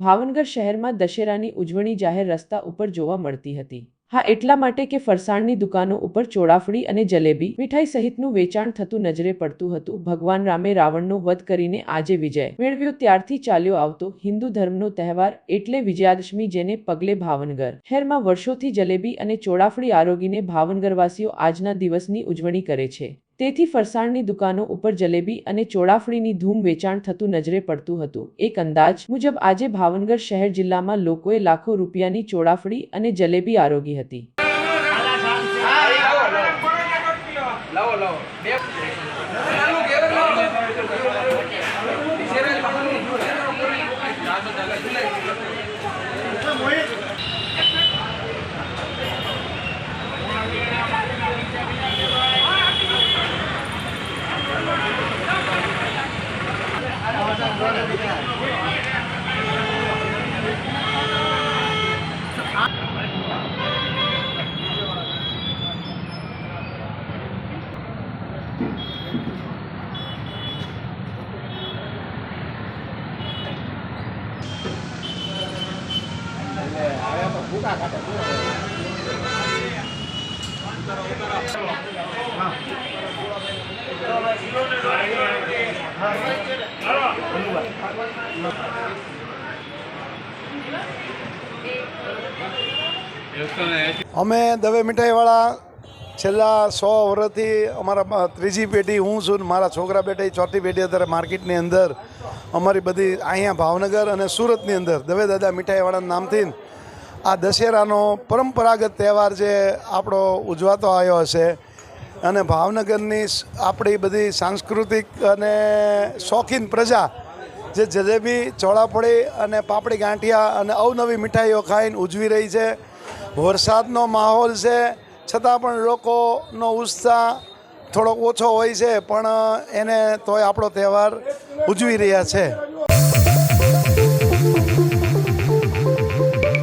ભાવનગર શહેરમાં દશેરાની ઉજવણી જાહેર રસ્તા ઉપર જોવા મળતી હતી. હા, એટલા માટે કે ફરસાણની દુકાનો ઉપર ચોળાફળી અને જલેબી મીઠાઈ સહિતનું વેચાણ થતું નજરે પડતું હતું. ભગવાન રામે રાવણનો વધ કરીને આજે વિજય મેળવ્યો. ત્યારથી ચાલ્યો આવતો હિન્દુ ધર્મનો તહેવાર એટલે વિજયાદશમી જેને પગલે ભાવનગર શહેરમાં વર્ષોથી જલેબી અને ચોળાફળી આરોગીને ભાવનગરવાસીઓ આજના દિવસની ઉજવણી કરે છે. તેથી ફરસાણની દુકાનો ઉપર જલેબી અને ચોળાફળીની ધૂમ વેચાણ થતું નજરે પડતું હતું. એક અંદાજ મુજબ આજે ભાવનગર શહેર જિલ્લામાં લોકોએ લાખો રૂપિયાની ચોળાફળી અને જલેબી આરોગી હતી. લાવો લાવો અમે દવે મીઠાઈવાળા છેલ્લા સો વર્ષથી અમારા ત્રીજી પેઢી હું છું મારા છોકરા બેટા ચોથી પેઢી અત્યારે માર્કેટની અંદર અમારી બધી અહીંયા ભાવનગર અને સુરતની અંદર, દવે દાદા મીઠાઈવાળાના નામથી આ દશેરાનો પરંપરાગત તહેવાર જે આપણો ઉજવાતો આવ્યો હશે અને ભાવનગરની આપણી બધી સાંસ્કૃતિક અને શોખીન પ્રજા જે જલેબી, ચોળાફળી અને પાપડી ગાંઠિયા અને અવનવી મીઠાઈઓ ખાઈને ઉજવી રહી છે. વરસાદનો માહોલ છે છતાં પણ લોકોનો ઉત્સાહ થોડોક ઓછો હોય છે, પણ એને તોય આપણો તહેવાર ઉજવી રહ્યા છે.